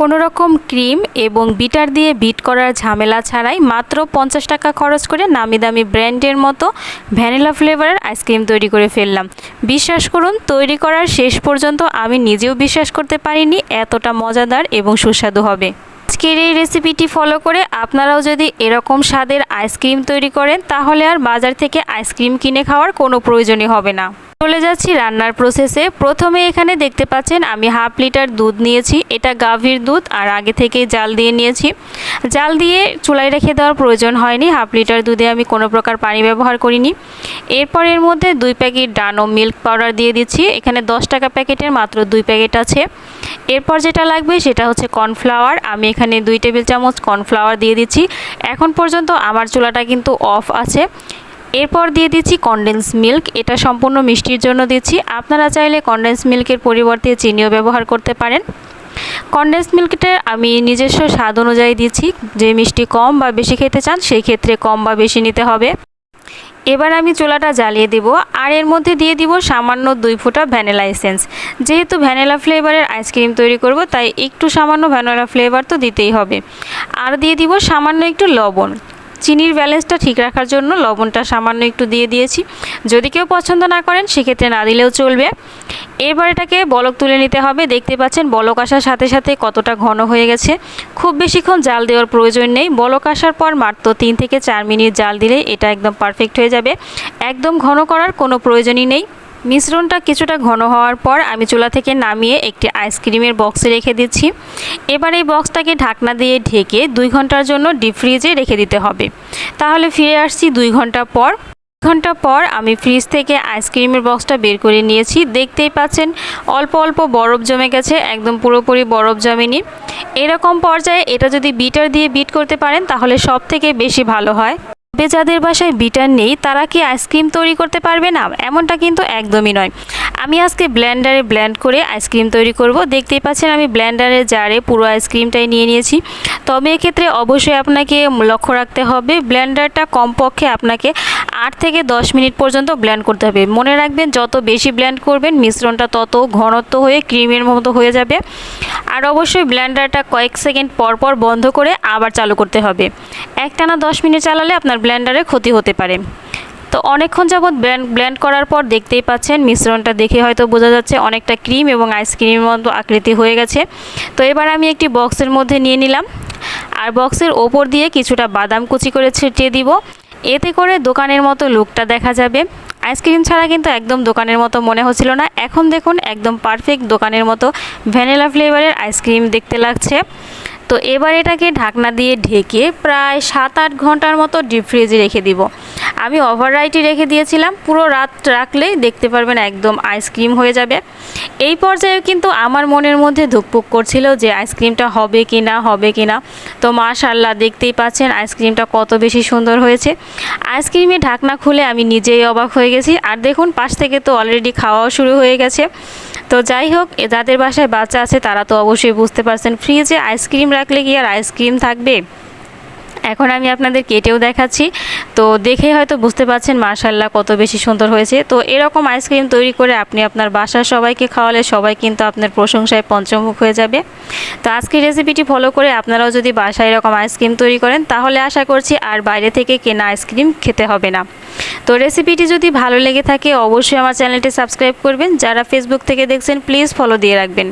কোনো রকম ক্রিম এবং বিটার দিয়ে বিট করার ঝামেলা ছাড়াই মাত্র পঞ্চাশ টাকা খরচ করে নামি দামি ব্র্যান্ডের মতো ভ্যানিলা ফ্লেভারের আইসক্রিম তৈরি করে ফেললাম। বিশ্বাস করুন, তৈরি করার শেষ পর্যন্ত আমি নিজেও বিশ্বাস করতে পারিনি এতটা মজাদার এবং সুস্বাদু হবে। আজকের এই রেসিপিটি ফলো করে আপনারাও যদি এরকম স্বাদের আইসক্রিম তৈরি করেন, তাহলে আর বাজার থেকে আইসক্রিম কিনে খাওয়ার কোনো প্রয়োজনই হবে না। চলে যাচ্ছি রান্নার প্রসেসে প্রথমে এখানে দেখতে পাচ্ছেন, আমি হাফ লিটার দুধ নিয়েছি। এটা গাভীর দুধ, আর আগে থেকেই জাল দিয়ে নিয়েছি। জাল দিয়ে চুলায় রেখে দেওয়ার প্রয়োজন হয়নি। হাফ লিটার দুধে আমি কোনো প্রকার পানি ব্যবহার করিনি। এরপর এর মধ্যে দুই প্যাকেট ডানো মিল্ক পাউডার দিয়ে দিচ্ছি। এখানে দশ টাকা প্যাকেটের মাত্র দুই প্যাকেট আছে। এরপর যেটা লাগবে সেটা হচ্ছে কর্নফ্লাওয়ার। আমি এখানে দুই টেবিল চামচ কর্নফ্লাওয়ার দিয়ে দিচ্ছি। এখন পর্যন্ত আমার চুলাটা কিন্তু অফ আছে। এরপর দিয়ে দিচ্ছি কনডেন্স মিল্ক এটা সম্পূর্ণ মিষ্টির জন্য দিচ্ছি। আপনারা চাইলে কনডেন্স মিল্কের পরিবর্তে চিনিও ব্যবহার করতে পারেন। কনডেন্স মিল্কটা আমি নিজস্ব স্বাদ অনুযায়ী দিচ্ছি। যে মিষ্টি কম বা বেশি খেতে চান, সেই ক্ষেত্রে কম বা বেশি নিতে হবে। এবার আমি চোলাটা জ্বালিয়ে দিব। আর এর মধ্যে দিয়ে দিব সামান্য দুই ফোঁটা ভ্যানিলা এসেন্স। যেহেতু ভ্যানিলা ফ্লেভারের আইসক্রিম তৈরি করব, তাই একটু সামান্য ভ্যানিলা ফ্লেভার তো দিতেই হবে। আর দিয়ে দিব সামান্য একটু লবণ। চিনির ব্যালেন্সটা ঠিক রাখার জন্য লবণটা সামান্য একটু দিয়ে দিয়েছি। যদি কেউ পছন্দ না করেন, সেক্ষেত্রে না দিলেও চলবে। এবার এটাকে বলক তুলে নিতে হবে। দেখতে পাচ্ছেন, বলক আসার সাথে সাথে কতটা ঘন হয়ে গেছে। খুব বেশিক্ষণ জাল দেওয়ার প্রয়োজন নেই। বলক আসার পর মাত্র তিন থেকে চার মিনিট জাল দিলে এটা একদম পারফেক্ট হয়ে যাবে। একদম ঘন করার কোনো প্রয়োজনই নেই। মিশ্রণটা কিছুটা ঘন হওয়ার পর আমি চুলা থেকে নামিয়ে একটি আইসক্রিমের বক্সে রেখে দিচ্ছি। এবার এই বক্সটাকে ঢাকনা দিয়ে ঢেকে দুই ঘণ্টার জন্য ডিপ ফ্রিজে রেখে দিতে হবে। তাহলে ফিরে আসছি দুই ঘণ্টা পর। ঘণ্টা পর আমি ফ্রিজ থেকে আইসক্রিমের বক্সটা বের করে নিয়েছি। দেখতেই পাচ্ছেন, অল্প অল্প বরফ জমে গেছে, একদম পুরোপুরি বরফ জমেনি। এরকম পর্যায়ে এটা যদি বিটার দিয়ে বিট করতে পারেন, তাহলে সব থেকে বেশি ভালো হয়। তবে যাদের বাসায় বিটার নেই, তারা কি আইসক্রিম তৈরি করতে পারবে না? এমনটা কিন্তু একদমই নয়। আমি আজকে ব্ল্যান্ডারে ব্ল্যান্ড করে আইসক্রিম তৈরি করব। দেখতেই পাচ্ছেন আমি ব্লেন্ডারে জারে পুরো আইসক্রিমটাই নিয়ে নিয়েছি। তবে এক্ষেত্রে অবশ্যই আপনাকে লক্ষ্য রাখতে হবে ব্ল্যান্ডারটা কমপক্ষে আপনাকে আট থেকে দশ মিনিট পর্যন্ত ব্ল্যান্ড করতে হবে। মনে রাখবেন, যত বেশি ব্ল্যান্ড করবেন, মিশ্রণটা তত ঘনত্ব হয়ে ক্রিমের মতো হয়ে যাবে। আর অবশ্যই ব্ল্যান্ডারটা কয়েক সেকেন্ড পর পর বন্ধ করে আবার চালু করতে হবে। একটানা দশ মিনিট চালালে আপনার ব্লেন্ডারে ক্ষতি হতে পারে। তো অনেকক্ষণ যাবৎ ব্লেন্ড ব্লেন্ড করার পর দেখতেই পাচ্ছেন, মিশ্রণটা দেখে হয়তো বোঝা যাচ্ছে অনেকটা ক্রিম এবং আইসক্রিমের মতো আকৃতি হয়ে গেছে। তো এবার আমি একটি বক্সের মধ্যে নিয়ে নিলাম। আর বক্সের ওপর দিয়ে কিছুটা বাদাম কুচি করে ছিটিয়ে দিব। এতে করে দোকানের মতো লুকটা দেখা যাবে। আইসক্রিম ছাড়া কিন্তু একদম দোকানের মতো মনে হচ্ছিল না। এখন দেখুন, একদম পারফেক্ট দোকানের মতো ভ্যানিলা ফ্লেভারের আইসক্রিম দেখতে লাগছে। তো এবার এটাকে ঢাকনা দিয়ে ঢেকে প্রায় সাত আট ঘণ্টার মতো ডিপ ফ্রিজে রেখে দিব। আমি ওভাররাইটে রেখে দিয়েছিলাম, পুরো রাত রাখলেই দেখতে পারবেন একদম আইসক্রিম হয়ে যাবে। এই পর্যায়ে কিন্তু আমার মনের মধ্যে ধুকপুক করছিল যে আইসক্রিমটা হবে কি না, হবে কি না। তো মাশাল্লাহ দেখতেই পাচ্ছেন আইসক্রিমটা কত বেশি সুন্দর হয়েছে। আইসক্রিমে ঢাকনা খুলে আমি নিজেই অবাক হয়ে গেছি। আর দেখুন, পাশ থেকে তো অলরেডি খাওয়াও শুরু হয়ে গেছে। তো যাই হোক যাদের বাসায় বাচ্চা আছে, তারা তো অবশ্যই বুঝতে পারছেন। ফ্রিজে আইসক্রিম রাখলে কি আর আইসক্রিম থাকবে? এখন আমি আপনাদের কেটেও দেখাচ্ছি। তো দেখেই হয়তো বুঝতে পারছেন মার্শাল্লাহ কত বেশি সুন্দর হয়েছে। তো এরকম আইসক্রিম তৈরি করে আপনি আপনার বাসার সবাইকে খাওয়ালে সবাই কিন্তু আপনার প্রশংসায় পঞ্চমুখ হয়ে যাবে। তো আজকের রেসিপিটি ফলো করে আপনারাও যদি বাসায় এরকম আইসক্রিম তৈরি করেন, তাহলে আশা করছি আর বাইরে থেকে কেনা আইসক্রিম খেতে হবে না। তো রেসিপিটি যদি ভালো লেগে থাকে, অবশ্যই আমার চ্যানেলটি সাবস্ক্রাইব করবেন। যারা ফেসবুক থেকে দেখছেন প্লিজ ফলো দিয়ে রাখবেন।